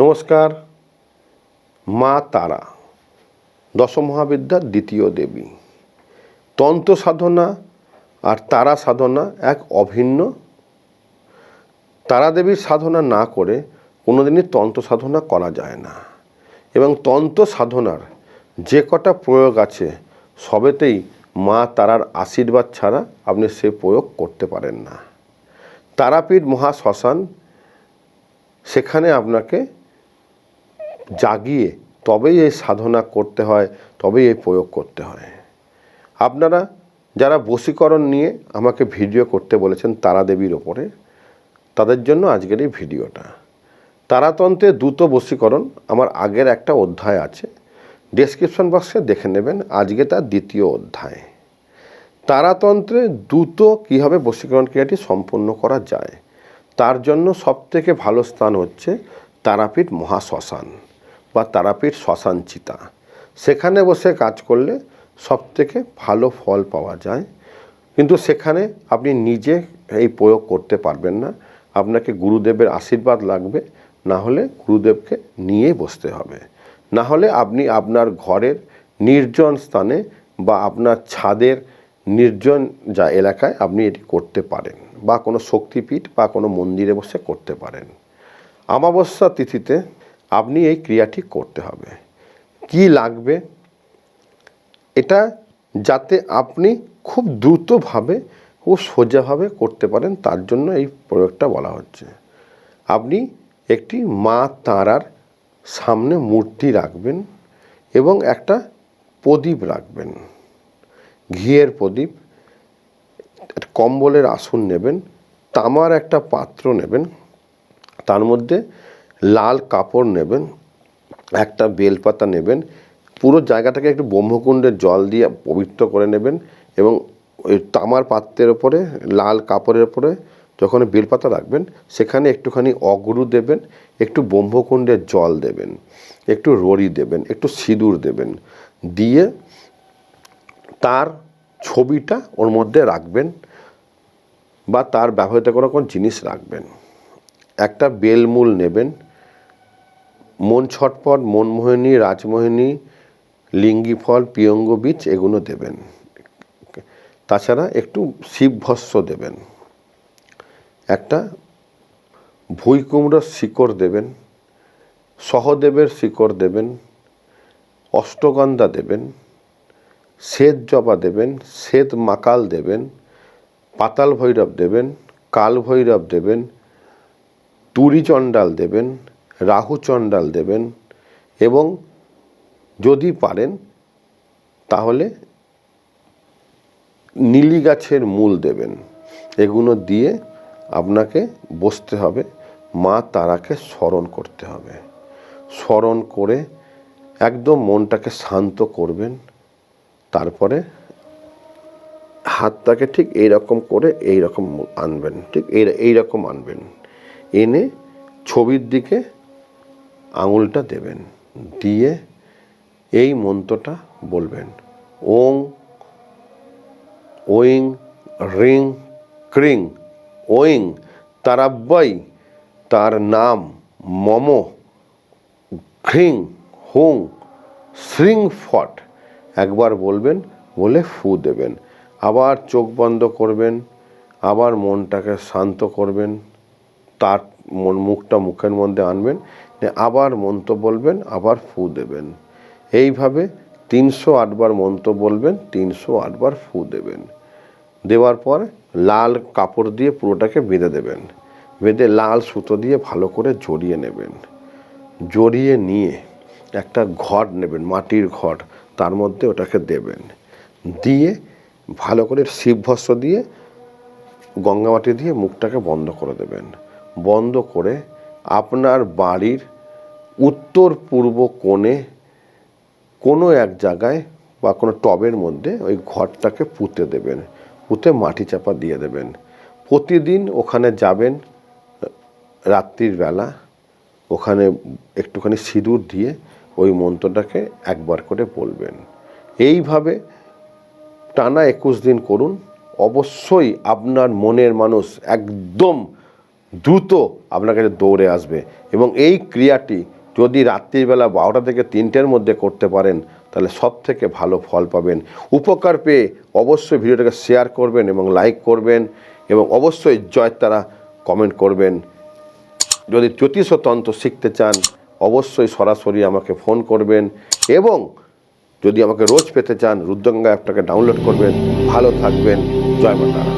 নমস্কার, মা তারা দশমহাবিদ্যার দ্বিতীয় দেবী। তন্ত্র সাধনা আর তারা সাধনা এক অভিন্ন। তারা দেবীর সাধনা না করে কোনোদিনই তন্ত্র সাধনা করা যায় না। এবং তন্ত্র সাধনার যে কটা প্রয়োগ আছে, সবেতেই মা তারার আশীর্বাদ ছাড়া আপনি সে প্রয়োগ করতে পারেন না। তারাপীঠ মহাশ্মশান, সেখানে আপনাকে জাগিয়ে তবেই এই সাধনা করতে হয়, তবেই এই প্রয়োগ করতে হয়। আপনারা যারা বশীকরণ নিয়ে আমাকে ভিডিও করতে বলেছেন তারা দেবীর ওপরে, তাদের জন্য আজকের এই ভিডিওটা। তারাতন্ত্রে দ্রুত বশীকরণ আমার আগের একটা অধ্যায় আছে ডেসক্রিপশন বক্সে দেখে নেবেন, আজকে তার দ্বিতীয় অধ্যায়। তারাতন্ত্রে দ্রুত কীভাবে বশীকরণ ক্রিয়াটি সম্পন্ন করা যায়, তার জন্য সবথেকে ভালো স্থান হচ্ছে তারাপীঠ মহাশ্মশান। বা তারাপীঠ শ্মশান চিতা সেখানে বসে কাজ করলে সব থেকে ভালো ফল পাওয়া যায়। কিন্তু সেখানে আপনি নিজে এই প্রয়োগ করতে পারবেন না। আপনাকে গুরুদেবের আশীর্বাদ লাগবে, না হলে গুরুদেবকে নিয়ে বসতে হবে। না হলে আপনি আপনার ঘরের নির্জন স্থানে বা আপনার ছাদের নির্জন যা এলাকায় আপনি এটি করতে পারেন বা কোনো শক্তিপীঠ বা কোনো মন্দিরে বসে করতে পারেন। অমাবস্যা তিথিতে আপনি এই ক্রিয়াটি করতে হবে। কি লাগবে? এটা যাতে আপনি খুব দ্রুতভাবে ও সোজাভাবে করতে পারেন, তার জন্য এই প্রয়োগটা বলা হচ্ছে। আপনি একটি মা তারার সামনে মূর্তি রাখবেন এবং একটা প্রদীপ রাখবেন। ঘিয়ের প্রদীপ কম্বলের আসন নেবেন, তামার একটা পাত্র নেবেন। তার মধ্যে লাল কাপড় নেবেন, একটা বেলপাতা নেবেন, পুরো জায়গাটাকে একটু ব্রহ্মকুণ্ডের জল দিয়ে পবিত্র করে নেবেন এবং ওই তামার পাত্রের ওপরে, লাল কাপড়ের ওপরে যখন বেলপাতা রাখবেন, সেখানে একটুখানি অগরু দেবেন, একটু ব্রহ্মকুণ্ডের জল দেবেন, একটু রড়ি দেবেন, একটু সিঁদুর দেবেন, দিয়ে তার ছবিটা ওর মধ্যে রাখবেন বা তার ব্যবহৃত করা কোনো জিনিস রাখবেন। একটা বেলমূল নেবেন মন ছটপট মনমোহিনী রাজমোহিনী লিঙ্গি ফল পিয়ঙ্গ বীজ এগুলো দেবেন। তাছাড়া একটু শিবভস্য দেবেন। একটা ভুই কুমড়োর শিকড় দেবেন, সহদেবের শিকড় দেবেন, অষ্টগন্ধা দেবেন, শ্বেত জবা দেবেন, শ্বেত মাকাল দেবেন, পাতাল ভৈরব দেবেন, কাল ভৈরব দেবেন, তুরি চণ্ডাল দেবেন রাহু চণ্ডাল দেবেন এবং যদি পারেন, তাহলে নীলি গাছের মূল দেবেন। এগুলো দিয়ে আপনাকে বসতে হবে, মা তারাকে স্মরণ করতে হবে। স্মরণ করে একদম মনটাকে শান্ত করবেন, তারপরে হাতটাকে ঠিক এই রকম করে এই রকম আনবেন, ঠিক এই এই রকম আনবেন। এনে ছবির দিকে আঙুলটা দেবেন। দিয়ে এই মন্ত্রটা বলবেন। ওং ওইং রিং, ক্রিং ওইং তারাব্বাই তার নাম মম ঘ্রিং হুং, শ্রিং ফট। একবার বলবেন, বলে ফু দেবেন। আবার চোখ বন্ধ করবেন, আবার মনটাকে শান্ত করবেন। তার মন মুখটা মুখের মধ্যে আনবেন আবার মন্ত্র বলবেন, আবার ফু দেবেন। এইভাবে তিনশো আটবার মন্ত্র বলবেন, তিনশো আটবার ফু দেবেন। দেওয়ার পর লাল কাপড় দিয়ে পুরোটাকে বেঁধে দেবেন। বেঁধে লাল সুতো দিয়ে ভালো করে জড়িয়ে নেবেন। জড়িয়ে নিয়ে একটা ঘট নেবেন, মাটির ঘট, তার মধ্যে ওটাকে দেবেন। দিয়ে ভালো করে শিবভস্য দিয়ে গঙ্গামাটি দিয়ে মুখটাকে বন্ধ করে দেবেন। বন্ধ করে আপনার বাড়ির উত্তর পূর্ব কোণে কোনো এক জায়গায় বা কোনো টবের মধ্যে ওই ঘরটাকে পুঁতে দেবেন, পুঁতে মাটি চাপা দিয়ে দেবেন। প্রতিদিন ওখানে যাবেন, রাত্রির বেলা ওখানে একটুখানি সিঁদুর দিয়ে ওই মন্ত্রটাকে একবার করে বলবেন। এইভাবে টানা একুশ দিন করুন। অবশ্যই আপনার মনের মানুষ একদম দ্রুত আপনার কাছে দৌড়ে আসবে। এবং এই ক্রিয়াটি যদি রাত্রিবেলা বারোটা থেকে তিনটের মধ্যে করতে পারেন, তাহলে সব থেকে ভালো ফল পাবেন। উপকার পেয়ে অবশ্যই ভিডিওটাকে শেয়ার করবেন এবং লাইক করবেন এবং অবশ্যই জয় তারা কমেন্ট করবেন। যদি জ্যোতিষ ও তন্ত্র শিখতে চান, অবশ্যই সরাসরি আমাকে ফোন করবেন এবং যদি আমাকে রোজ পেতে চান, রুদ্রগঙ্গা অ্যাপটাকে ডাউনলোড করবেন। ভালো থাকবেন। জয় মাতারা